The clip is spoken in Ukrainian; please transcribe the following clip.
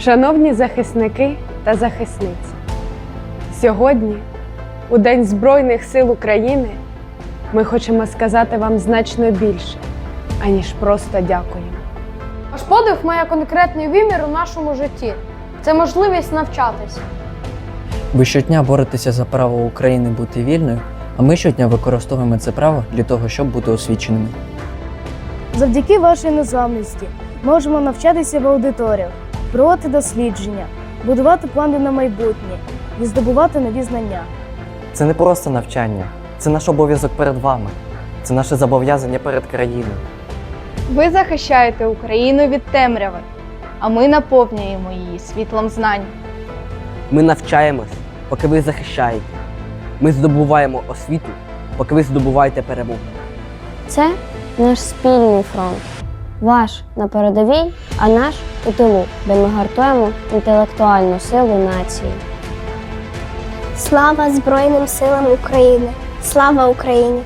Шановні захисники та захисниці, сьогодні, у День Збройних сил України, ми хочемо сказати вам значно більше, аніж просто дякуємо. Ваш подвиг має конкретний вимір у нашому житті. Це можливість навчатися. Ви щодня боретеся за право України бути вільною, а ми щодня використовуємо це право для того, щоб бути освіченими. Завдяки вашій незламності можемо навчатися в аудиторіях, проводити дослідження, будувати плани на майбутнє і здобувати нові знання. Це не просто навчання, це наш обов'язок перед вами, це наше зобов'язання перед країною. Ви захищаєте Україну від темряви, а ми наповнюємо її світлом знань. Ми навчаємось, поки ви захищаєте. Ми здобуваємо освіту, поки ви здобуваєте перемогу. Це наш спільний фронт. Ваш на передовій, а наш у тилу, де ми гартуємо інтелектуальну силу нації. Слава Збройним силам України! Слава Україні!